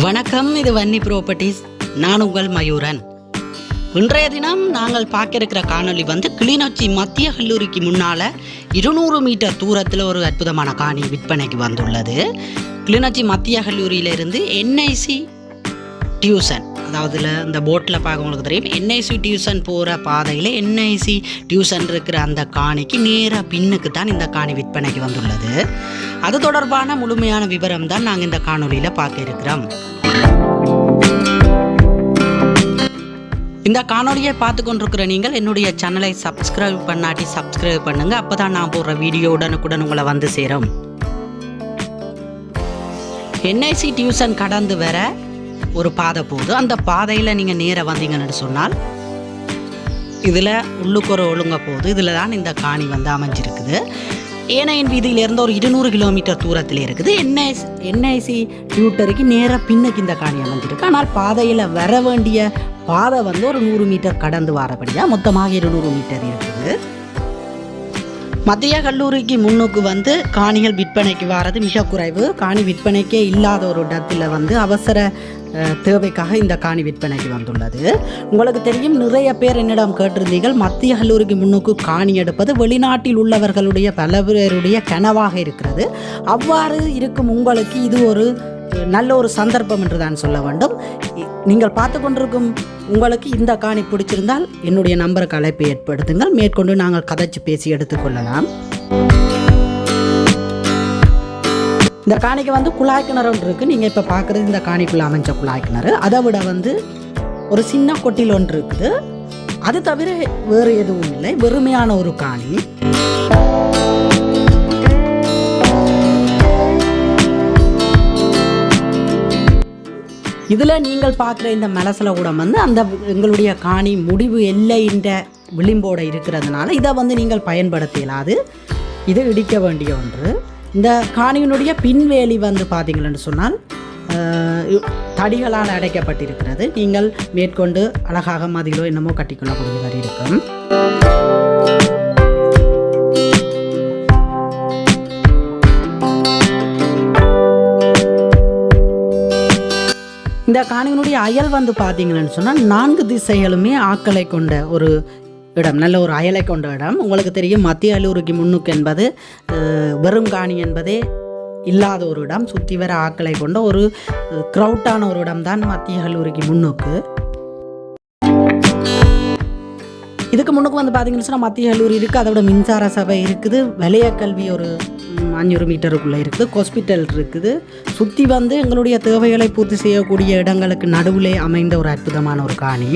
வணக்கம் இது வன்னி ப்ராப்பர்ட்டிஸ் நான் உங்கள் மயூரன். இன்றைய தினம் நாங்கள் பார்க்க இருக்கிற காணொளி வந்து கிளிநொச்சி மத்திய கல்லூரிக்கு முன்னால் இருநூறு மீட்டர் தூரத்தில் ஒரு அற்புதமான காணி விற்பனைக்கு வந்துள்ளது. கிளிநொச்சி மத்திய கல்லூரியிலிருந்து என்ஐசி டியூசன் அதாவது இந்த போட்டில் பார்க்க உங்களுக்கு தெரியும். என்ஐசி டியூஷன் போகிற பாதையில் என்ஐசி டியூஷன் இருக்கிற அந்த காணிக்கு நேராக பின்னுக்கு தான் இந்த காணி விற்பனைக்கு வந்துள்ளது. அது தொடர்பான முழுமையான விவரம் தான் நாங்கள் இந்த காணொலியில் பார்க்க இருக்கிறோம் இந்த காணொலியை பார்த்து கொண்டிருக்கிற நீங்கள் என்னுடைய சேனலை சப்ஸ்கிரைப் பண்ணாட்டி சப்ஸ்கிரைப் பண்ணுங்கள் அப்போ தான் நான் போடுற வீடியோ உடனுக்குடன் உங்களை வந்து சேரும். என்ஐசி டியூஷன் கடந்து வர ஒரு பாதை போகுது. அந்த பாதையில் நீங்கள் நேராக வந்தீங்கன்னு சொன்னால் இதில் உள்ளுக்கு ஒரு ஒழுங்க போகுது. இதில் தான் இந்த காணி வந்து அமைஞ்சிருக்குது. ஏனையின் வீதியிலேருந்து ஒரு இருநூறு கிலோமீட்டர் தூரத்தில் இருக்குது. என்ஐசி என்ஐசி டியூட்டருக்கு நேராக பின்னுக்கு இந்த காணி அமைஞ்சிருக்கு. ஆனால் பாதையில் வர வேண்டிய பாதை வந்து ஒரு நூறு மீட்டர் கடந்து வரபடியாக மொத்தமாக இருநூறு மீட்டர் இருக்குது. மத்திய கல்லூரிக்கு முன்னுக்கு வந்து காணிகள் விற்பனைக்கு வாரது மிக குறைவு. காணி விற்பனைக்கே இல்லாத ஒரு இடத்துல வந்து அவசர தேவைக்காக இந்த காணி விற்பனைக்கு வந்துள்ளது. உங்களுக்கு தெரியும் நிறைய பேர் என்னிடம் கேட்டிருந்தீர்கள் மத்திய கல்லூரிக்கு முன்னுக்கு காணி எடுப்பது வெளிநாட்டில் உள்ளவர்களுடைய பல பேருடைய கனவாக இருக்கிறது. அவ்வாறு இருக்கும் உங்களுக்கு இது ஒரு நல்ல ஒரு சந்தர்ப்பம் என்று தான் சொல்ல வேண்டும். நீங்கள் பார்த்து கொண்டிருக்கும் உங்களுக்கு இந்த காணி பிடிச்சிருந்தால் என்னுடைய நம்பருக்கு அழைப்பு ஏற்படுத்துங்கள். மேற்கொண்டு நாங்கள் கதைச்சு பேசி எடுத்துக்கொள்ளலாம் இந்த காணிக்கு வந்து குழாய் கிணறு ஒன்று இருக்குது நீங்கள் இப்போ பார்க்குறது இந்த காணிக்குள்ளே அமைஞ்ச குழாய் கிணறு. அதை விட வந்து ஒரு சின்ன கொட்டில் ஒன்று இருக்குது. அது தவிர வேறு எதுவும் இல்லை. வெறுமையான ஒரு காணி. இதில் நீங்கள் பார்க்குற இந்த மலசில் கூடம் வந்து அந்த எங்களுடைய காணி முடிவு எல்லைன்ற விளிம்போடு இருக்கிறதுனால இதை வந்து நீங்கள் பயன்படுத்த இயலாது இதை இடிக்க வேண்டிய ஒன்று. இந்த காணியினுடைய பின்வேலி வந்து பார்த்தீங்கன்னு சொன்னால் தடிகளால் அடைக்கப்பட்டிருக்கிறது. நீங்கள் மேற்கொண்டு அழகாக மதிலோ என்னமோ கட்டிக்கொள்ளக்கூடிய மாதிரி இருக்கும். இந்த காணியினுடைய அயல் வந்து பார்த்தீங்கன்னு சொன்னால் நான்கு திசைகளுமே ஆக்களை கொண்ட ஒரு இடம் நல்ல ஒரு அயலை கொண்ட இடம். உங்களுக்கு தெரியும் மத்திய அல்லூருக்கு முன்னுக்கு என்பது வெறும் காணி என்பதே இல்லாத ஒரு இடம் சுற்றி வர ஆக்களை கொண்ட ஒரு க்ரௌட்டான ஒரு இடம் தான் மத்திய கல்லூரிக்கு முன்னுக்கு. இதுக்கு முன்னுக்கு வந்து பார்த்தீங்கன்னு சொன்னால் மத்திய கல்லூரி இருக்குது அதோட மின்சார சபை இருக்குது. வலைய கல்வி ஒரு அஞ்சூறு மீட்டருக்குள்ளே இருக்குது. ஹாஸ்பிட்டல் இருக்குது. சுற்றி வந்து எங்களுடைய தேவைகளை பூர்த்தி செய்யக்கூடிய இடங்களுக்கு நடுவிலே அமைந்த ஒரு அற்புதமான ஒரு காணி.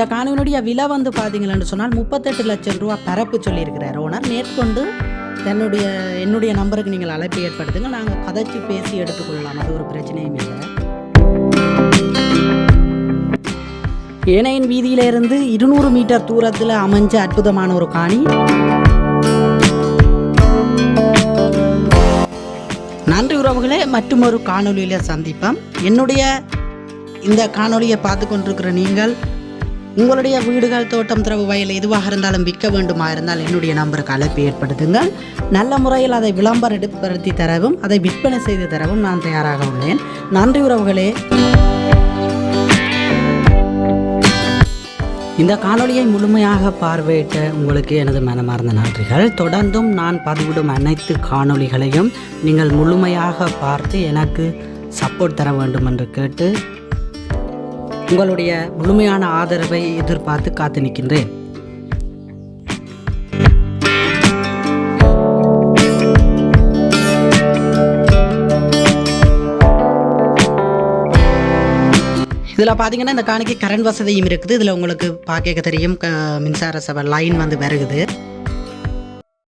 இந்த காணியினுடைய விலை வந்து பார்த்தீங்கன்னு சொன்னால் முப்பத்தெட்டு லட்சம் ரூபா பரப்பு சொல்லியிருக்கிறார். ஓனர் மேற்கொண்டு தன்னுடைய என்னுடைய நம்பருக்கு நீங்கள் அழைப்பு ஏற்படுத்துங்க. நாங்கள் கதைச்சு பேசி எடுத்துக்கொள்ளலாம். அது ஒரு பிரச்சனையும் இல்லை. ஏனையின் வீதியிலிருந்து இருநூறு மீட்டர் தூரத்தில் அமைஞ்ச அற்புதமான ஒரு காணி. நன்றி உறவுகளே மற்றும் ஒரு காணொலியில் சந்திப்போம். என்னுடைய இந்த காணொலியை பார்த்து கொண்டிருக்கிற நீங்கள் உங்களுடைய வீடுகள் தோட்டம் திறவு வயல் எதுவாக இருந்தாலும் விற்க வேண்டுமா இருந்தால் என்னுடைய நம்பருக்கு அழைப்பு ஏற்படுத்துங்கள் நல்ல முறையில் அதை விளம்பரப்படுத்தி தரவும் அதை விற்பனை செய்து தரவும் நான் தயாராக உள்ளேன். நன்றி உறவுகளே. இந்த காணொளியை முழுமையாக பார்வையிட்ட உங்களுக்கு எனது மனமார்ந்த நன்றிகள். தொடர்ந்தும் நான் பதிவிடும் அனைத்து காணொளிகளையும் நீங்கள் முழுமையாக பார்த்து எனக்கு சப்போர்ட் தர வேண்டும் என்று கேட்டு உங்களுடைய முழுமையான ஆதரவை எதிர்பார்த்து காத்து நிற்கின்றேன். இதில் பார்த்தீங்கன்னா இந்த காணிக்கு கரண்ட் வசதியும் இருக்குது. இதில் உங்களுக்கு பார்க்க தெரியும். க- மின்சார சபை லைன் வந்து வருகுது